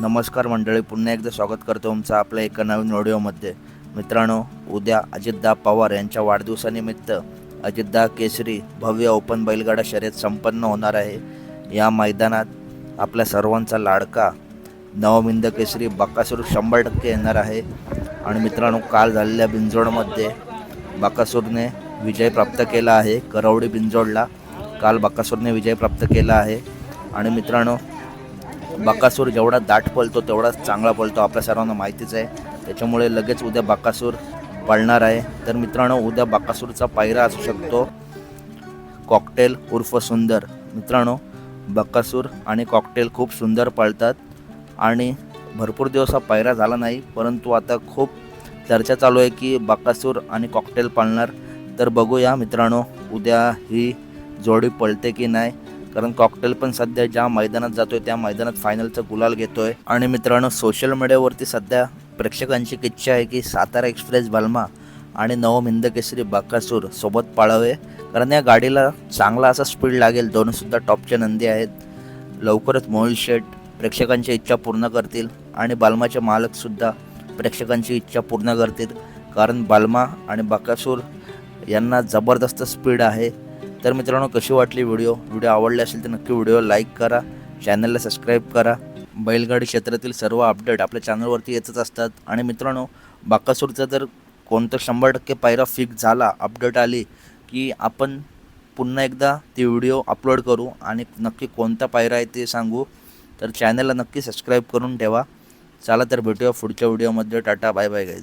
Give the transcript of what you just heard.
नमस्कार मंडळी पुन्हा एकदा स्वागत करतो तुमचं आपल्या एका नवीन व्हिडिओमध्ये मित्रांनो उद्या अजितदा पवार यांच्या वाढदिवसानिमित्त अजितदा केसरी भव्य ओपन बैलगाडा शर्यत संपन्न होणार आहे. या मैदानात आपल्या सर्वांचा लाडका नवमिंद केसरी बकासूर शंभर टक्के येणार आहे. आणि मित्रांनो काल झालेल्या बिंजोडमध्ये बकासूरने विजय प्राप्त केला आहे. करवडी बिंजोडला काल बकासूरने विजय प्राप्त केला आहे. आणि मित्रांनो बाकासूर जेवढा दाट पळतो तेवढाच चांगला पळतो. आपल्या सर्वांना माहितीच आहे. त्याच्यामुळे लगेच उद्या बाकासूर पळणार आहे. तर मित्रांनो उद्या बाकासूरचा पायरा असू शकतो. कॉकटेल उर्फ सुंदर. मित्रांनो बकासूर आणि कॉकटेल खूप सुंदर पळतात. आणि भरपूर दिवस हा पायरा झाला नाही परंतु आता खूप चर्चा चालू आहे की बकासूर आणि कॉकटेल पळणार. तर बघूया मित्रांनो उद्या ही जोडी पळते की नाही. कारण कॉकटेल पण सध्या ज्या मैदानात जातोय त्या मैदानात फायनलचा गुलाल घेतोय. आणि मित्रांनो सोशल मीडियावरती सध्या प्रेक्षकांची एक इच्छा आहे की सातारा एक्सप्रेस बल्मा आणि नवम हिंदकेसरी बाकासूर सोबत पाळावे. कारण या गाडीला चांगला असा स्पीड लागेल. दोनसुद्धा टॉपच्या नंदी आहेत. लवकरच मोहिल शेट प्रेक्षकांची इच्छा पूर्ण करतील आणि बालमाचे मालकसुद्धा प्रेक्षकांची इच्छा पूर्ण करतील. कारण बालमा आणि बकासूर यांना जबरदस्त स्पीड आहे. तर मित्रांनो कशी वाटली व्हिडिओ? व्हिडिओ आवडले असेल तर नक्की व्हिडिओ लाईक करा चॅनलला सबस्क्राईब करा. बैलगाडी क्षेत्रातील सर्व अपडेट आपल्या चॅनलवरती येतच असतात. आणि मित्रांनो बाकासूरचा जर कोणतं शंभर टक्के पायरा फिक्स झाला अपडेट आली की आपण पुन्हा एकदा ती व्हिडिओ अपलोड करू आणि नक्की कोणता पायरा आहे ते सांगू तर चॅनलला नक्की सबस्क्राईब करून ठेवा. चला तर भेटूया पुढच्या व्हिडिओमध्ये. Tata bye bye guys